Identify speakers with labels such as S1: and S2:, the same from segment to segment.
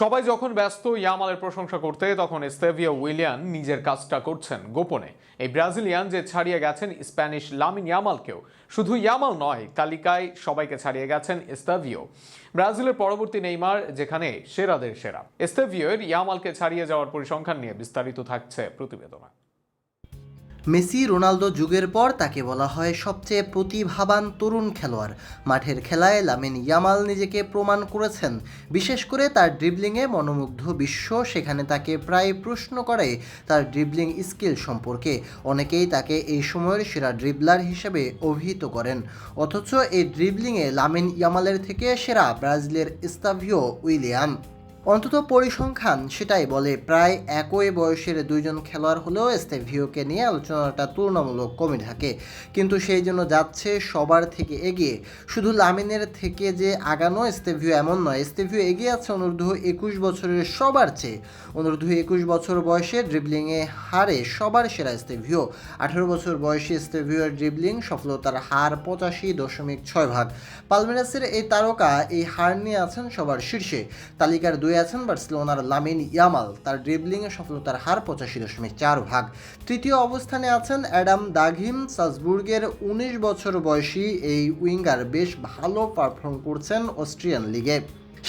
S1: সবাই যখন ব্যস্ত ইয়ামালের প্রশংসা করতে, তখন স্তেভিয়া উইলিয়ান নিজের কাজটা করছেন গোপনে। এই ব্রাজিলিয়ান যে ছাড়িয়ে গেছেন স্প্যানিশ লামিন ইয়ামালকেও, শুধু ইয়ামাল নয়, তালিকায় সবাইকে ছাড়িয়ে গেছেন স্তেভিও ব্রাজিলের পরবর্তী নেইমার, যেখানে সেরাদের সেরা। স্তেভিওর ইয়ামালকে ছাড়িয়ে যাওয়ার পরিসংখ্যান নিয়ে বিস্তারিত থাকছে প্রতিবেদনা।
S2: মেসি রোনালদো যুগের পর তাকে বলা হয় সবচেয়ে প্রতিভাবান তরুণ খেলোয়াড়। মাঠের খেলায় লামিন ইয়ামাল নিজেকে প্রমাণ করেছেন। বিশেষ করে তার ড্রিবলিংয়ে মনোমুগ্ধ বিশ্ব, সেখানে তাকে প্রায় প্রশ্ন করে তার ড্রিবলিং স্কিল সম্পর্কে। অনেকেই তাকে এই সময়ের সেরা ড্রিবলার হিসেবে অভিহিত করেন। অথচ এই ড্রিবলিংয়ে লামিন ইয়ামালের থেকে সেরা ব্রাজিলের স্তাভিও উইলিয়াম। অন্তত পরিসংখ্যান সেটাই বলে। প্রায় একই বয়সের দুইজন খেলোয়াড় হলেও এস্তেভিওকে নিয়ে আলোচনাটা তুলনামূলক কমে থাকে। কিন্তু সেই জন্য যাচ্ছে সবার থেকে এগিয়ে। শুধু লামিনের থেকে যে আগানো এস্তেভিও এমন নয় এস্তেভিও এগিয়ে আছে অনূর্ধ্ব একুশ বছরের সবার চেয়ে। অনূর্ধ্ব একুশ বছর বয়সে ড্রিবলিংয়ে হারে সবার সেরা এস্তেভিও আঠেরো বছর বয়সী এস্তেভিওর ড্রিবলিং সফলতার হার পঁচাশি দশমিক ছয় ভাগ। পালমেরাসের এই তারকা এই হার নিয়ে আছেন সবার শীর্ষে। তালিকার দুই আছেন বার্সেলোনার লামিন ইয়ামাল। তার ড্রিবলিংয়ে সফলতার হার পঁচাশি দশমিক চার ভাগ। তৃতীয় অবস্থানে আছেন অ্যাডাম দাঘিম সালজবুর্গের উনিশ বছর বয়সী এই উইঙ্গার বেশ ভালো পারফর্ম করছেন অস্ট্রিয়ান লিগে।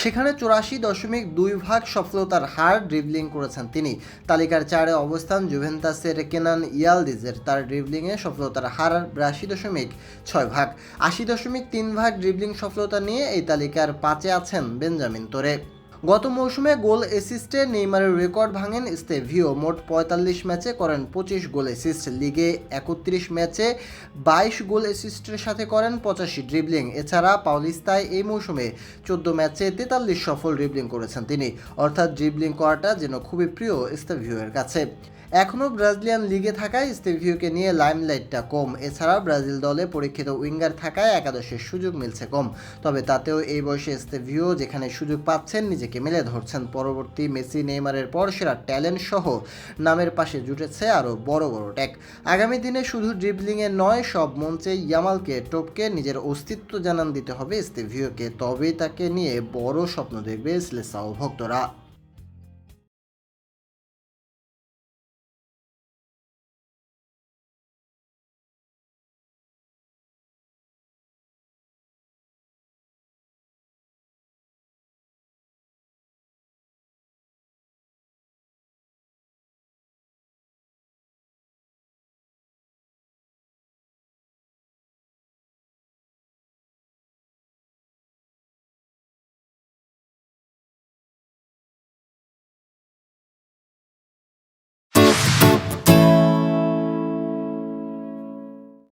S2: সেখানে চুরাশি দশমিক দুই ভাগ সফলতার হার ড্রিবলিং করেছেন তিনি। তালিকার চারে অবস্থান জুভেন্তাসের কেনান ইয়ালদিজের। তার ড্রিবলিংয়ে সফলতার হার বিরাশি দশমিক ছয় ভাগ। আশি দশমিক তিন ভাগ ড্রিবলিং সফলতা নিয়ে এই তালিকার পাঁচে আছেন বেঞ্জামিন তোরে। গত মৌসুমে গোল অ্যাসিস্টে নেইমারের রেকর্ড ভাঙেন স্তেভিও। মোট পঁয়তাল্লিশ ম্যাচে করেন পঁচিশ গোল অ্যাসিস্ট লিগে একত্রিশ ম্যাচে বাইশ গোল অ্যাসিস্টের সাথে করেন পঁচাশি ড্রিবলিং এছাড়া পাউলিস্তায় এই মৌসুমে চোদ্দ ম্যাচে তেতাল্লিশ সফল ড্রিবলিং করেছেন তিনি। অর্থাৎ ড্রিবলিং করাটা যেন খুবই প্রিয় স্তেভিওয়ের কাছে। এখনও ব্রাজিলিয়ান লিগে থাকায় স্তেভিওকে নিয়ে লাইমলাইটটা কম। এছাড়া ব্রাজিল দলে পরীক্ষিত উইঙ্গার থাকায় একাদশের সুযোগ মিলছে কম। তবে তাতেও এই বয়সে স্তেভিও যেখানে সুযোগ পাচ্ছেন, নিজেকে মেলে ধরছেন। পরবর্তী মেসি, নেইমারের পর সেরা ট্যালেন্ট সহ নামের পাশে জুটেছে আরও বড় বড় ট্যাগ। আগামী দিনে শুধু ড্রিবলিংয়ে নয়, সব মঞ্চে ইয়ামালকে, টপকে নিজের অস্তিত্ব জানান দিতে হবে স্তেভিওকে তবেই তাকে নিয়ে বড় স্বপ্ন দেখবে স্লেসাও ভক্তরা